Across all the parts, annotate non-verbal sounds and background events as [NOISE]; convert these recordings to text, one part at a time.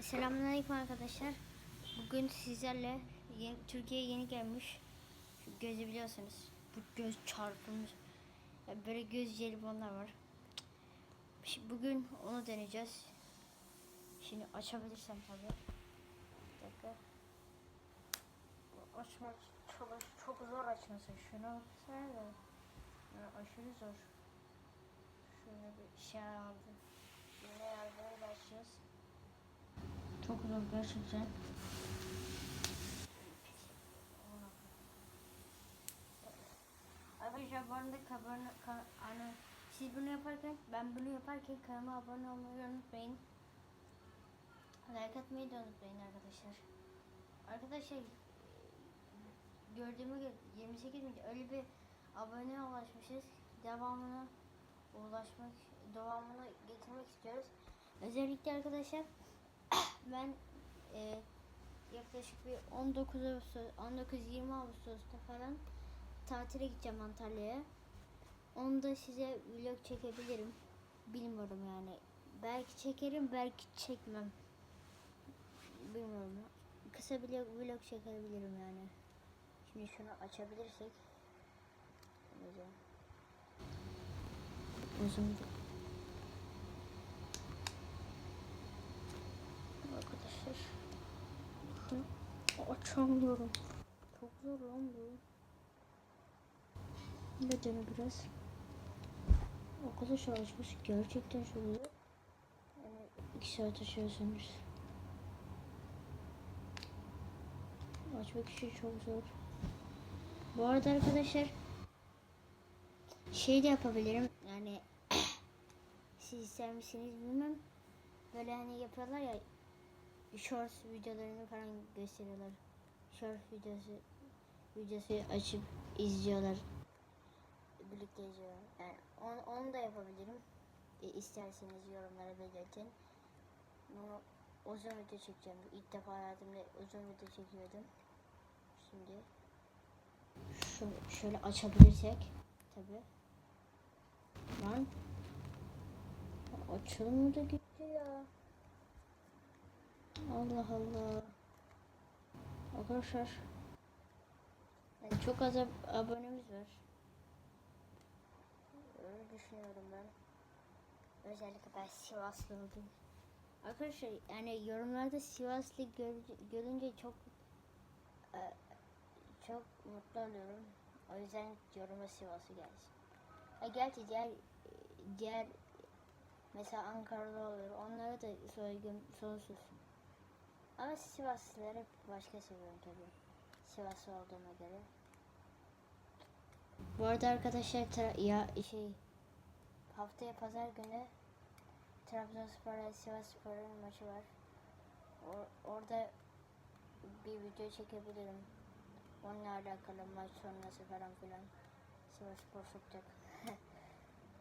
Selamünaleyküm arkadaşlar. Bugün sizlerle yeni, Türkiye'ye yeni gelmiş şu gözü biliyorsunuz. Bu göz çarpılmış. Ya böyle göz jelibonlar var. Şimdi bugün onu deneyeceğiz. Şimdi açabilirsem tabii. Bir dakika. Açmak çok, çok zor açması. Şunu sen de. Ya aşırı zor. Şöyle bir şey aldım. Yine yardımıyla açacağız. Çok zor gerçekten. Arkadaşlar bu arada kabana, ka, ana, siz bunu yaparken ben bunu yaparken kanalıma abone olmayı unutmayın. Like atmayı da unutmayın arkadaşlar. Arkadaşlar gördüğüme göre 28 bin öyle bir abone ulaşmışız. Devamına ulaşmak, devamını getirmek istiyoruz. Özellikle arkadaşlar ben e, yaklaşık bir 19 Ağustos, 19-20 Ağustos'ta falan tatile gideceğim Antalya'ya. Onu da size vlog çekebilirim. Bilmiyorum yani. Belki çekerim, belki çekmem. Bilmiyorum. Kısa bir vlog çekebilirim yani. Şimdi şunu açabilirsek. Güzel. Uzun bir Arkadaşlar. Şunu açamıyorum. Çok zor lan bu. Ne dene biraz. Arkadaşlar açmış gerçekten çok zor. Yani iki saat açıyorsunuz. Açmak için çok zor. Bu arada arkadaşlar şey de yapabilirim. Yani [COUGHS] siz ister misiniz bilmem. Böyle hani yapıyorlar ya shorts videolarını falan gösteriyorlar. Short videosu videosu açıp izliyorlar. Birlikte izliyorlar. Yani onu, onu da yapabilirim. E, isterseniz yorumlara belirtin. Bunu uzun video çekeceğim. İlk defa hayatımda uzun video çekiyordum. Şimdi şu, şöyle açabilirsek tabi. Lan açılımı da gitti ya. Allah Allah. Arkadaşlar. Yani çok az ab- abonemiz var. Öyle düşünüyorum ben. Özellikle ben Sivaslı oldum. Arkadaşlar yani yorumlarda Sivaslı gör- görünce çok e, çok mutlu oluyorum. O yüzden yoruma Sivaslı gelsin. Ha, gerçi diğer diğer mesela Ankara'da olur. Onlara da soygun sonsuz. Ama Sivaslıları başka seviyorum tabii. Sivaslı olduğuma göre. Bu arada arkadaşlar ya şey haftaya pazar günü Trabzonspor ile Sivasspor'un maçı var. Or- orada bir video çekebilirim. Onunla alakalı maç sonrası falan filan. Sivasspor tutacak. [LAUGHS]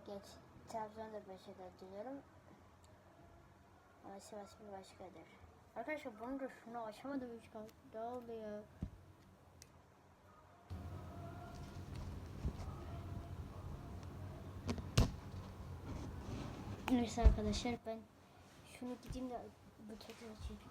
Geç. Trabzon'da başarılar diliyorum. Ama Sivas bir başkadır. Arkadaşlar bunu da şunu açamadım hiç. Ne oldu ya? Neyse arkadaşlar ben şunu gideyim de bu tekrar açayım.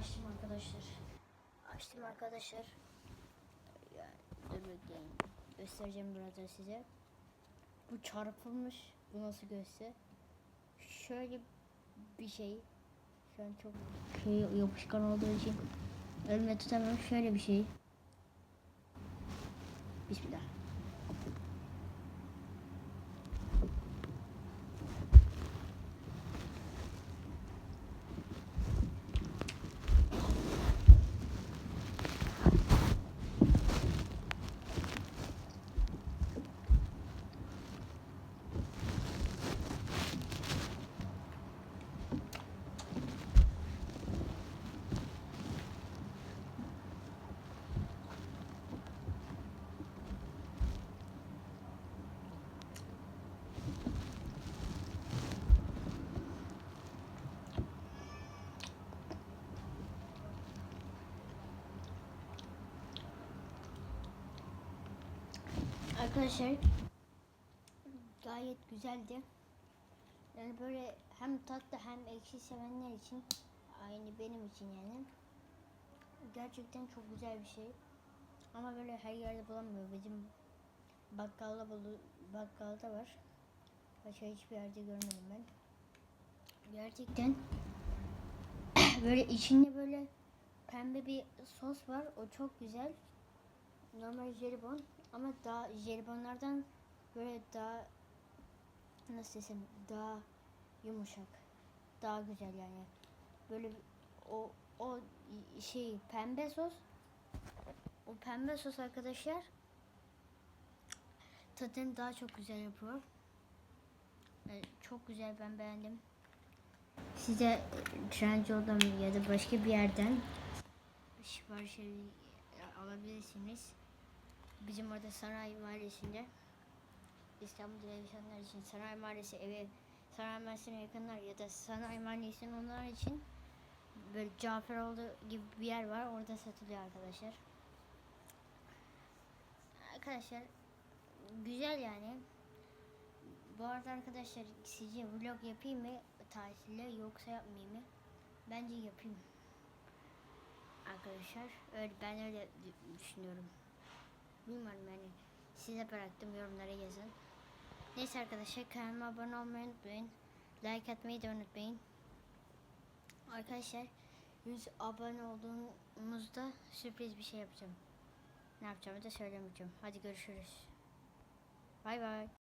Açtım arkadaşlar. Açtım arkadaşlar. Yani dur bekleyin. Göstereceğim burada size. Bu çarpılmış. Bu nasıl göster? Şöyle bir şey. Şu an çok şey yapışkan olduğu için elime tutamıyorum. Şöyle bir şey. Bismillah. Arkadaşlar gayet güzeldi. Yani böyle hem tatlı hem ekşi sevenler için aynı benim için yani. Gerçekten çok güzel bir şey. Ama böyle her yerde bulamıyor. Bizim bakkalda bulu, bakkalda var. Başka hiçbir yerde görmedim ben. Gerçekten [CLEARS THROAT] böyle içinde böyle pembe bir sos var. O çok güzel. Normal jelibon ama daha jelibonlardan böyle daha nasıl desem daha yumuşak. Daha güzel yani. Böyle o o şey pembe sos o pembe sos arkadaşlar tadını daha çok güzel yapıyor. Yani çok güzel ben beğendim. Size Trendyol'dan ya da başka bir yerden sipariş alabilirsiniz. Bizim orada Sanayi Mahallesi'nde İstanbul televizyonlar için Sanayi Mahallesi evi Sanayi Mahallesi'ne yakınlar ya da Sanayi Mahallesi'nin onlar için böyle Caferoğlu gibi bir yer var. Orada satılıyor arkadaşlar. Arkadaşlar güzel yani. Bu arada arkadaşlar sizce vlog yapayım mı tatilde yoksa yapmayayım mı? Bence yapayım. Arkadaşlar öyle ben öyle dü- düşünüyorum. Bilmiyorum yani size bıraktım yorumlara yazın. Neyse arkadaşlar kanalıma abone olmayı unutmayın. Like atmayı da unutmayın. Arkadaşlar 100 abone olduğumuzda sürpriz bir şey yapacağım. Ne yapacağımı da söylemeyeceğim. Hadi görüşürüz. Bay bay.